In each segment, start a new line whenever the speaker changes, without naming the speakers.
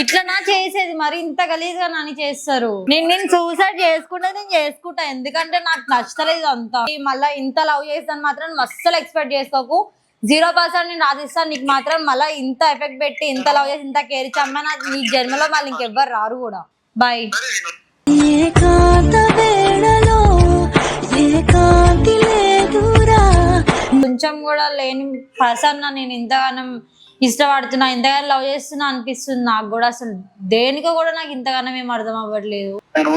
ఇట్లా నా చేసేది మరి ఇంత గలీజ్గా నాని చేస్తారు. నేను నేను సూసైడ్ చేసుకుంటే నేను చేసుకుంటా. ఎందుకంటే నాకు నచ్చలేదు అంతా. మళ్ళీ మళ్ళా ఇంత లవ్ చేస్తాను మాత్రం అస్సలు ఎక్స్పెక్ట్ చేసుకోకు. జీరో పర్సెంట్ నేను రాసిస్తాను నీకు మాత్రం మళ్ళీ ఇంత ఎఫెక్ట్ పెట్టి ఇంత లవ్ చేసి ఇంత కేర్ ఇచ్చి అమ్మ నీ జన్మలో మళ్ళీ ఇంకెవ్వరు రారు కూడా. బాయ్ కొంచెం కూడా లేని పర్సన్ నేను ఇంతగానం ఇష్టపడుతున్నా ఇంతగానో లవ్ చేస్తున్నా అనిపిస్తుంది నాకు కూడా. అసలు దేనికో కూడా నాకు ఇంతగానం ఏం అర్థం అవ్వట్లేదు.
నేను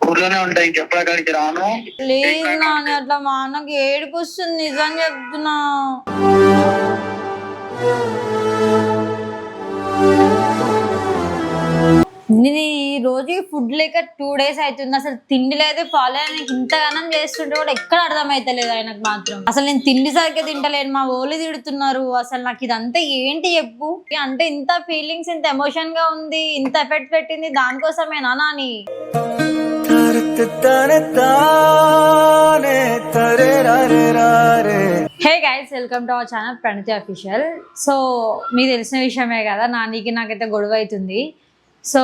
ఊర్లోనే ఇంకెప్పటికాడికి రాను?
ప్లీజ్ నాన్న అట్లా మా అన్నకి ఏడుపు వస్తుంది నిజం చెప్తున్నా. నేను ఈ రోజు ఫుడ్ లేక టూ డేస్ అవుతుంది. అసలు తిండి లేదు పాలే. నాకు ఇంతగానం చేస్తుంటే కూడా ఎక్కడ అర్థమైతలేదు ఆయనకు మాత్రం. అసలు నేను తిండి సరిగ్గా తింటలేను. మా ఓళ్ళు తిడుతున్నారు. అసలు నాకు ఇదంతా ఏంటి చెప్పు? అంటే ఇంత ఫీలింగ్స్ ఇంత ఎమోషన్గా ఉంది. ఇంత ఎఫెక్ట్ పెట్టింది. దానికోసమేనా Nani? Hey guys welcome to our channel Pranathi official so మీకు తెలిసిన విషయమే కదా నానికి నాకైతే గొడవ అవుతుంది. సో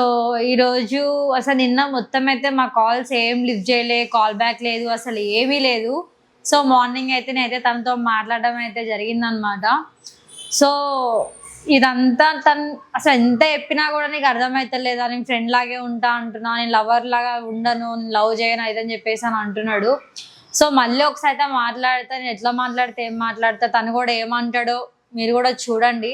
ఈరోజు అసలు నిన్న మొత్తం అయితే మా కాల్స్ ఏం లిఫ్ట్ చేయలే కాల్ బ్యాక్ లేదు అసలు ఏమీ లేదు. సో మార్నింగ్ అయితే నేనైతే తనతో మాట్లాడడం అయితే జరిగిందనమాట సో ఇదంతా తను అసలు ఎంత చెప్పినా కూడా నీకు అర్థమవుతలేదా నేను ఫ్రెండ్ లాగే ఉంటా అంటున్నా నేను లవర్ లాగా ఉండను నేను లవ్ చేయను అని చెప్పేసి అని అంటున్నాడు. సో మళ్ళీ ఒకసారి అయితే మాట్లాడితే నేను ఎట్లా మాట్లాడితే ఏం మాట్లాడితే తను కూడా ఏమంటాడో మీరు కూడా చూడండి.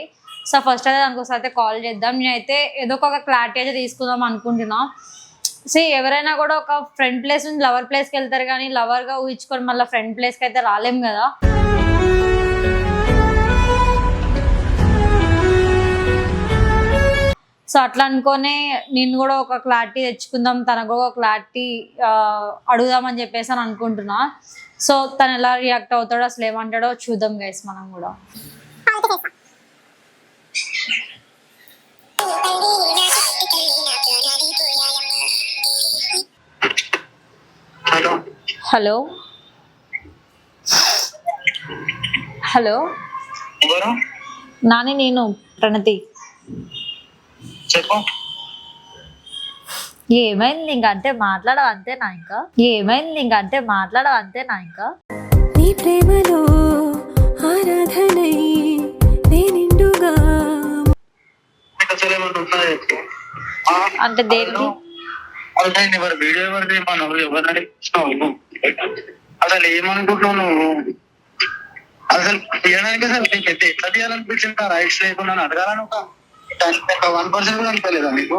సో ఫస్ట్ అయితే దానికి ఒకసారి అయితే కాల్ చేద్దాం. నేనైతే ఏదో ఒక క్లారిటీ అయితే తీసుకుందాం అనుకుంటున్నా. సో ఎవరైనా కూడా ఒక ఫ్రెండ్ ప్లేస్ నుంచి లవర్ ప్లేస్కి వెళ్తారు కానీ లవర్గా ఊహించుకొని మళ్ళీ ఫ్రెండ్ ప్లేస్కి అయితే రాలేం కదా. సో అట్లా అనుకోనే నేను కూడా ఒక క్లారిటీ తెచ్చుకుందాం తనకు కూడా ఒక క్లారిటీ అడుగుదామని చెప్పేసి అని అనుకుంటున్నా. సో తను ఎలా రియాక్ట్ అవుతాడో అసలు ఏమంటాడో చూద్దాం గైస్ మనం కూడా.
హలో
హలో హలో
ఎవరు?
నాని నేను ప్రణతి.
చెప్పు.
ఏమైంది ఇంక? అంటే మాట్లాడవు అంతేనా ఇంకా? ఏమైంది ఇంక? అంటే మాట్లాడవు అంతేనా ఇంకా?
నీ ప్రేమలో ఆరాధనై
అంటే దేనికి?
నేను ఎవరు వీడియో ఎవరు తీయమన్నావు ఎవరు నడిపిస్తున్నావు అసలు ఏమనుకుంటున్నావు నువ్వు? అసలు తీయడానికి అసలు నీకు ఎంత ఎట్లా తీయాలనిపించింది? రైట్స్ లేకుండా అడగాలని ఒక వన్ పర్సెంట్ కూడా అనిపించలేదా నీకు?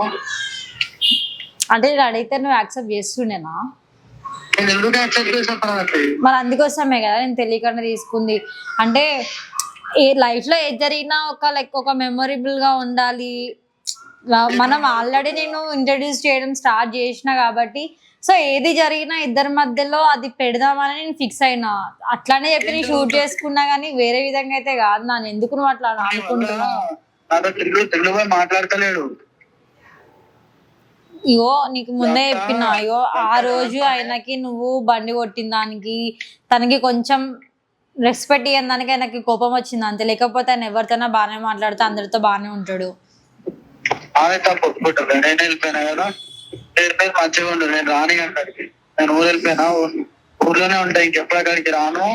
అంటే నేను అడిగితే నువ్వు యాక్సెప్ట్ చేస్తుండేనా? మరి అందుకోసమే కదా నేను తెలియకుండా తీసుకుంది. అంటే ఏ లైఫ్లో ఏది జరిగినా ఒక లైక్ ఒక మెమొరబుల్గా ఉండాలి. మనం ఆల్రెడీ నేను ఇంట్రడ్యూస్ చేయడం స్టార్ట్ చేసిన కాబట్టి సో ఏది జరిగినా ఇద్దరి మధ్యలో అది పెడదామని నేను ఫిక్స్ అయినా. అట్లానే చెప్పి నేను షూట్ చేసుకున్నా కానీ వేరే విధంగా అయితే కాదు నన్ను. ఎందుకు నువ్వు అట్లా
తెలుగు మాట్లాడతలేడు.
ఇగో నీకు ముందే చెప్పిన. అయ్యో ఆ రోజు ఆయనకి నువ్వు బండి కొట్టిన దానికి తనకి కొంచెం రెస్పెక్ట్ ఇయ్యని దానికి ఆయనకి కోపం వచ్చింది అంతే. లేకపోతే ఆయన ఎవరితోనో బాగానే మాట్లాడితే అందరితో బాగానే ఉంటాడు.
ఆమె తప్పు ఒప్పుకుంటుంది. నేను వెళ్ళిపోయినా కదా? పేరు మంచిగా ఉండు. నేను రాని అక్కడికి. నేను ఊరు వెళ్ళిపోయినా? ఊర్లోనే ఉంటా. ఇంకెప్పటికాడికి రాను?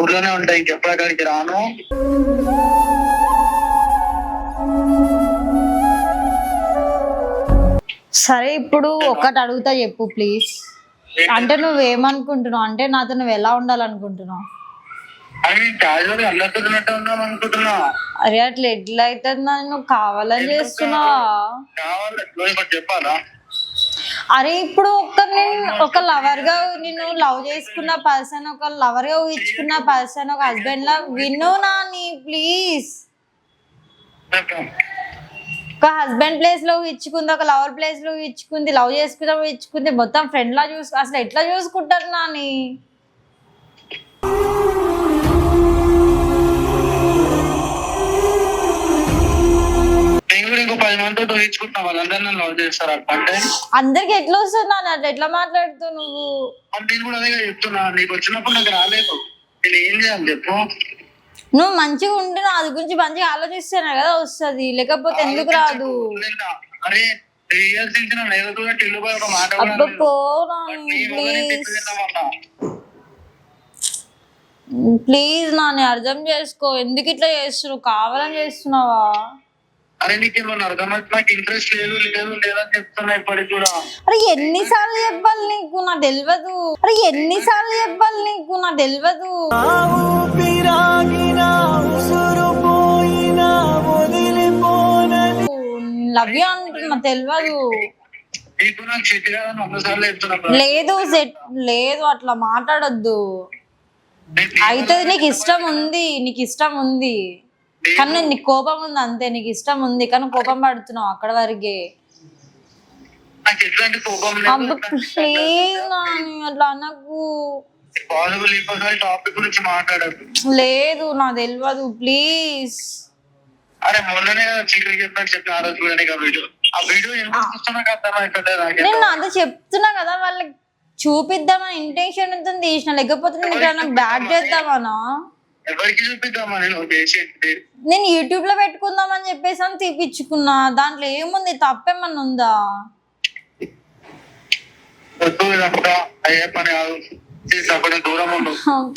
ఊర్లోనే ఉంటా. ఇంకెప్పటికాడికి రాను?
సరే ఇప్పుడు ఒక్కటి అడుగుతా చెప్పు ప్లీజ్ అంటే నువ్వు ఏమనుకుంటున్నావు అంటే నాతో నువ్వు ఎలా ఉండాలనుకుంటున్నావు? అరే అట్లా ఎట్లా అవుతుంది నువ్వు కావాలని చేస్తున్నావా?
చెప్పాలా?
అరే ఇప్పుడు ఒక నేను ఒక లవర్గా నేను లవ్ చేసుకున్న పర్సన్ ఒక లవర్గా ఊహించుకున్న పర్సన్ ఒక హస్బెండ్ లా విను నాని ప్లీజ్. ఒక హస్బెండ్ ప్లేస్లో ఇచ్చుకుంది ఒక లవర్ ప్లేస్లో ఇచ్చుకుంది లవ్ చేసుకున్న ఇచ్చుకుంది మొత్తం ఫ్రెండ్ లా చూసు అసలు ఎట్లా చూసుకుంటారు నాని?
ఇంకో పది మందితో ఊహించుకుంటున్నా వాళ్ళందరూ నన్ను లవ్ చేస్తారు? అట్లా అంటే
అందరికి ఎట్లా వస్తుంది నాని అట్లా ఎట్లా మాట్లాడుతావు నువ్వు?
నేను కూడా అదే చెప్తున్నా నీకు వచ్చినప్పుడు నాకు రాలేదు. నేను ఏం చేయాలి చెప్పు?
నువ్వు మంచిగా ఉంటే అది గురించి మంచిగా ఆలోచిస్తేనే కదా వస్తుంది. లేకపోతే ఎందుకు రాదు?
అరే నన్ను.
ప్లీజ్ నాని అర్థం చేసుకో. ఎందుకు ఇట్లా చేస్తున్నావు కావాలని చేస్తున్నావా?
అరే నీకు ఏమన్నా నాకు ఇంట్రెస్ట్ లేదు లేదు లేదని చెప్తున్నా ఇప్పటికి కూడా.
అరే ఎన్నిసార్లు చెప్పాలి నీకు? నాకు తెలియదు అరే ఎన్నిసార్లు చెప్పాలి నీకు? నాకు తెలియదు లవ్ యూ అంటున్నా తెలియదు
నీకు నాకు చెట్టు కదా వంద సార్లు చెప్తున్నా
లేదు సెట్ లేదు అట్లా మాట్లాడొద్దు. అయితే నీకు ఇష్టం ఉంది నీకు ఇష్టం ఉంది. కానీ నేను- నీకు కోపం ఉంది అంతే నీకు ఇష్టం ఉంది కానీ కోపం పడుతున్నావు అక్కడ వరకే.
నాకు ఎట్లాంటి కోపం
అబ్బా ప్లీజ్ నాని అట్లా అనకు.
పాసిబుల్ ఇప్పుడు టాపిక్ గురించి మాట్లాడదు
లేదు నాకు తెలియదు ప్లీజ్.
అరే మొన్ననే కదా చీకటి చెప్పినట్టు చెప్పిన ఆ రోజు కూడా నీకు ఆ వీడియో. ఆ వీడియో ఎందుకు చూస్తున్నా నాకు అర్థమైతే నాకు
నేను అదే చెప్తున్నా కదా వాళ్ళకి చూపిద్దామని ఇంటెన్షన్ తీసిన లేకపోతే నేను బ్యాడ్ చేద్దామనా?
ఎవరికి చూపిద్దామా నేను?
యూట్యూబ్లో పెట్టుకుందామని చెప్పేసి అని తీపిచ్చుకున్నా. దాంట్లో ఏముంది? తప్పేమన్నా ఉందా?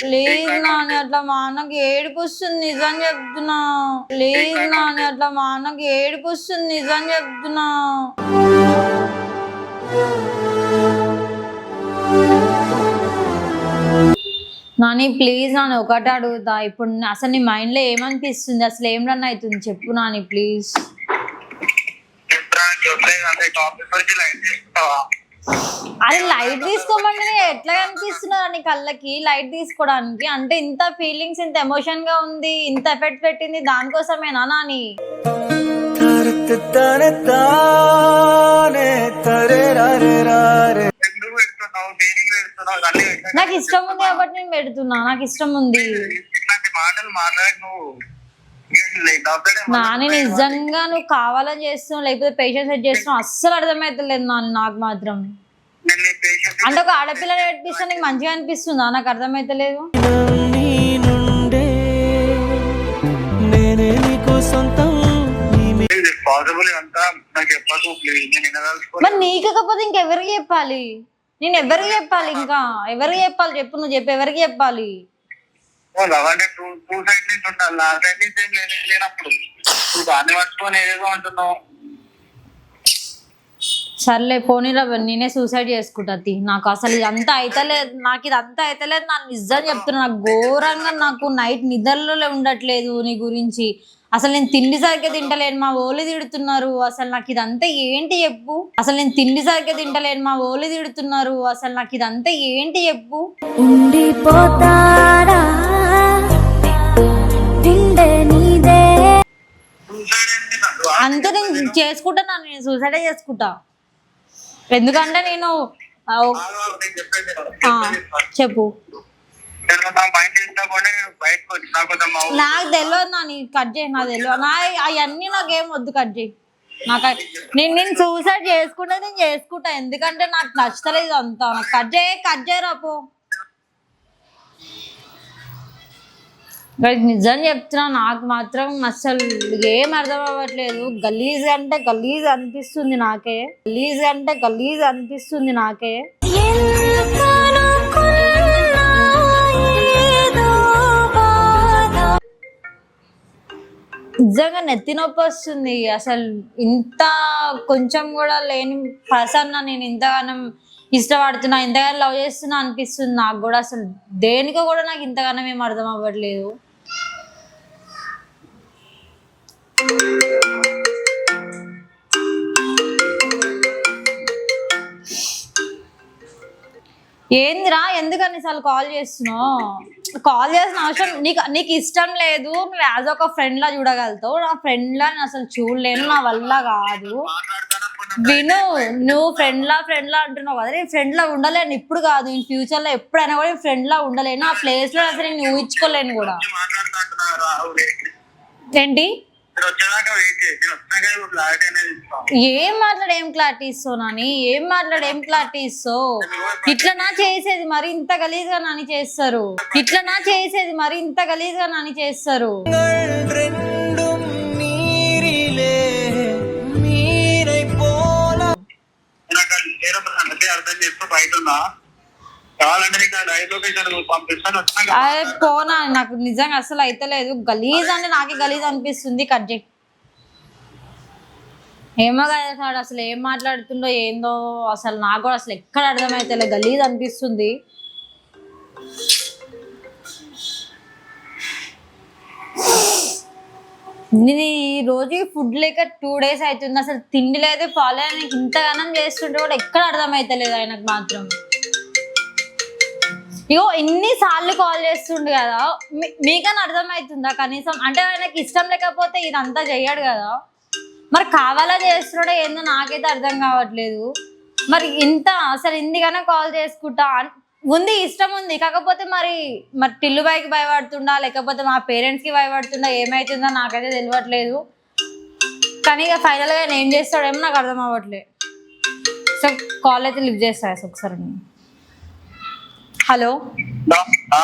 ప్లీజ్ నాని అట్లా మా అన్నకి ఏడుపు వస్తుంది నిజం చెప్తున్నా. ప్లీజ్ నాని అట్లా మా అన్నకి ఏడుపు వస్తుంది నిజం చెప్తున్నా. నాని ప్లీజ్ నాని ఒకటి అడుగుతా. ఇప్పుడు అసలు నీ మైండ్లో ఏమనిపిస్తుంది? అసలు ఏం రన్ అవుతుంది? చెప్పు నాని ప్లీజ్
గురించి లైట్ చేస్తావా
అది లైట్ తీసుకోమంటే ఎట్లా కనిపిస్తున్నా నీ కళ్ళకి? లైట్ తీసుకోవడానికి. అంటే ఇంత ఫీలింగ్స్ ఇంత ఎమోషన్గా ఉంది ఇంత ఎఫెక్ట్ పెట్టింది దానికోసమేనా నాని?
ఎందుకు పెడుతున్నావు
నాకు ఇష్టం ఉంది కాబట్టి నేను పెడుతున్నా. నాకు ఇష్టం ఉంది.
ఇట్లాంటి మాటలు మాట్లాడక నువ్వు లైక్ అప్పుడే
నాని నిజంగా నువ్వు కావాలని చేస్తున్నావు లేకపోతే పేషెన్స్ సెట్ చేస్తున్నావు అస్సలు అర్థమైతలేదు నాని నాకు మాత్రం.
పేషెంట్
అంటే ఒక ఆడపిల్ల నేర్పిస్తే నీకు మంచిగా అనిపిస్తుందా? నాకు అర్థమైతలేదు.
నీ నుండే నేనే నీకు సొంతం నీ మీద
పాసిబుల్ అంతా నాకు చెప్పకు ప్లీజ్ నేను వినదలుచుకో
మరి నీకు కాకపోతే ఇంకెవరికి చెప్పాలి? నేను ఎవరికి చెప్పాలి ఇంకా? ఎవరికి చెప్పాలి? చెప్పు నువ్వు చెప్పు ఎవరికి చెప్పాలి?
లవ్ అంటే టూ టూ సైడ్ నుంచి ఉండాలి. నా సైడ్ నుంచి ఏం లేనే లేనప్పుడు. నువ్వు దాన్ని పట్టుకొని ఏదేదో అంటున్నావు.
సర్లే పోనీరా నేనే సూసైడ్ చేసుకుంటా తీ. నాకు అసలు ఇదంతా అయితలేదు నాకు ఇదంతా అయితలేదు నాకు నిజం చెప్తున్నా. నాకు ఘోరంగా నాకు నైట్ నిద్రలో ఉండట్లేదు నీ గురించి. అసలు నేను తిండి సరిగ్గా తింటలేను మా ఓలి తిడుతున్నారు. అసలు నాకు ఇదంతా ఏంటి చెప్పు? అసలు నేను తిండి సరిగ్గా తింటలేను మా ఓలి తిడుతున్నారు. అసలు నాకు ఇదంతా ఏంటి చెప్పు? అంతే నేను చేసుకుంటా నేను సూసైడే చేసుకుంటా. ఎందుకంటే నేను చెప్పు.
నాకు
తెలియదు నా నీ కట్ చేయి నాకు తెలియదు నా అవన్నీ నాకేం వద్దు కట్ చేయి. నాకు నేను నేను సూసైడ్ చేసుకుంటే నేను చేసుకుంటా. ఎందుకంటే నాకు నచ్చలేదు అంతా. నాకు కట్ చేయ కట్ చేయరా పో. నిజం చెప్తున్నా నాకు మాత్రం అసలు ఏం అర్థం అవ్వట్లేదు. గలీజ్ అంటే గలీజ్ అనిపిస్తుంది నాకే. గలీజ్ అంటే గలీజ్ అనిపిస్తుంది నాకే. నిజంగా నెత్తి నొప్పి వస్తుంది. అసలు ఇంత కొంచెం కూడా లేని పర్సన్ నేను ఇంతగానం ఇష్టపడుతున్నా ఇంతగానో లవ్ చేస్తున్నా అనిపిస్తుంది నాకు కూడా. అసలు దేనికో కూడా నాకు ఇంతగానం ఏం అర్థం అవ్వట్లేదు. ఏందిరా? ఎందుకని అన్నిసార్లు కాల్ చేస్తున్నావు? కాల్ చేసిన అవసరం నీకు నీకు ఇష్టం లేదు నువ్వు యాజ్ ఒక ఫ్రెండ్ లా చూడగలుగుతావు. నా ఫ్రెండ్ లా నేను అసలు చూడలేను నా వల్ల కాదు. విను నువ్వు ఫ్రెండ్ లా ఫ్రెండ్ లా అంటున్నావు కదా నేను ఫ్రెండ్ లా ఉండలేను ఇప్పుడు కాదు ఇన్ ఫ్యూచర్లో ఎప్పుడైనా కూడా ఫ్రెండ్ లా ఉండలేను ఆ ప్లేస్లో అసలు నేను ఊహించుకోలేను కూడా. ఏంటి? ఏం మాట్లాడు ఏం క్లారిటీ ఇస్తావు నాని? ఏం మాట్లాడు ఏం క్లారిటీ ఇస్తావు? ఇట్లనా చేసేది మరి ఇంత గలీజ్గా నాని చేస్తారు. ఇట్లనా చేసేది మరి ఇంత గలీజ్గా నాని చేస్తారు. అదే పోనా నాకు నిజంగా అసలు అయితలేదు గలీజ్ అంటే నాకే గలీజ్ అనిపిస్తుంది కట్ చేయి. ఏమో కదా అసలు ఏం మాట్లాడుతుండో ఏందో అసలు నాకు కూడా అసలు ఎక్కడ అర్థమైతలే గలీజ్ అనిపిస్తుంది. నేను ఈ రోజు ఫుడ్ లేక టూ డేస్ అవుతుంది. అసలు తిండి లేదు ఫాలో ఆయనకి ఇంతగానం చేస్తుంటే కూడా ఎక్కడ అర్థమైతలేదు ఆయనకు మాత్రం. ఇగో ఎన్నిసార్లు కాల్ చేస్తుండు కదా మీ- అర్థమవుతుందా కనీసం? అంటే ఆయనకి ఇష్టం లేకపోతే ఇదంతా చెయ్యడు కదా. మరి కావాలని చేస్తున్నాడో ఏందో నాకైతే అర్థం కావట్లేదు. మరి ఇంత అసలు ఇందుకనే కాల్ చేసుకుంటా ఉంది ఇష్టం ఉంది. కాకపోతే మరి మరి టిల్లుబాయికి భయపడుతుండా లేకపోతే మా పేరెంట్స్కి భయపడుతుండా ఏమవుతుందో నాకైతే తెలియట్లేదు కానీ ఇక ఫైనల్గా నేను ఏం చేస్తాడేమో నాకు అర్థం అవ్వట్లేదు సో కాల్ అయితే లిఫ్ట్ చేస్తా ఒకసారి. నేను. హలో.
ఆ,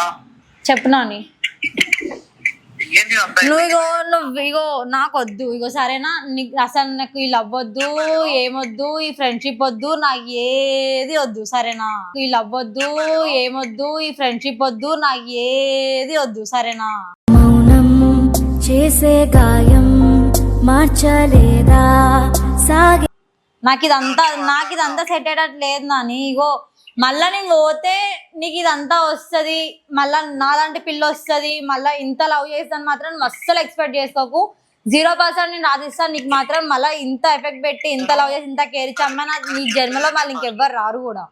చెప్పు నాని.
ఏంటి అంతా
నువ్వు ఇగో నువ్వు ఇగో నాకు వద్దు ఇగో సరేనా? నీకు అసలు నాకు ఈ లవ్ వద్దు ఏమొద్దు ఈ ఫ్రెండ్షిప్ వద్దు నాకు ఏది వద్దు సరేనా? ఈ లవ్ వద్దు ఏమొద్దు ఈ ఫ్రెండ్షిప్ వద్దు నాకు ఏది వద్దు సరేనా?
మౌనం చేసే గాయం మార్చలేదా? సాగి
నాకు ఇదంతా నాకు ఇదంతా సెట్ అయ్యేటట్టు లేదు నాని. ఇగో మళ్ళా నేను పోతే నీకు ఇదంతా వస్తుంది మళ్ళా నాలాంటి పిల్ల వస్తుంది మళ్ళా ఇంత లవ్ చేస్తాను మాత్రం అస్సలు ఎక్స్పెక్ట్ చేసుకోకు. జీరో పర్సెంట్ నేను రాసిస్తాను నీకు మాత్రం మళ్ళీ ఇంత ఎఫెక్ట్ పెట్టి ఇంత లవ్ చేసి ఇంత కేర్ ఇచ్చి అమ్మ నాకు నీ జన్మలో మళ్ళీ ఇంకెవ్వరు రారు కూడా.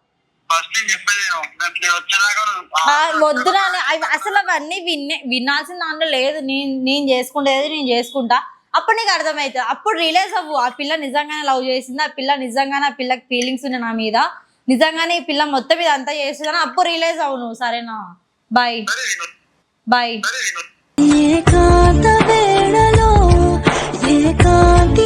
ఫస్ట్ నేను చెప్పేది నేను నాకు నేను వచ్చేదాకా నువ్వు-
ఆ, వద్దు నాని అవి అసలు అవన్నీ విన్నే వినాల్సిన దాంట్లో లేదు నేను నేను చేసుకుంటేది నేను చేసుకుంటా. అప్పుడు నీకు అర్థమవుతుంది అప్పుడు రిలీజ్ అవ్వు ఆ పిల్ల నిజంగానే లవ్ చేసింది ఆ పిల్ల నిజంగానే ఆ పిల్లకి ఫీలింగ్స్ ఉన్నాయి నా మీద. నిజంగానే ఈ పిల్ల మొత్తం ఇదంతా చేస్తుందని అప్పు రియలైజ్ అవును సరేనా? బాయ్ బాయ్
ఏ వేళలో
ఏ కాంతి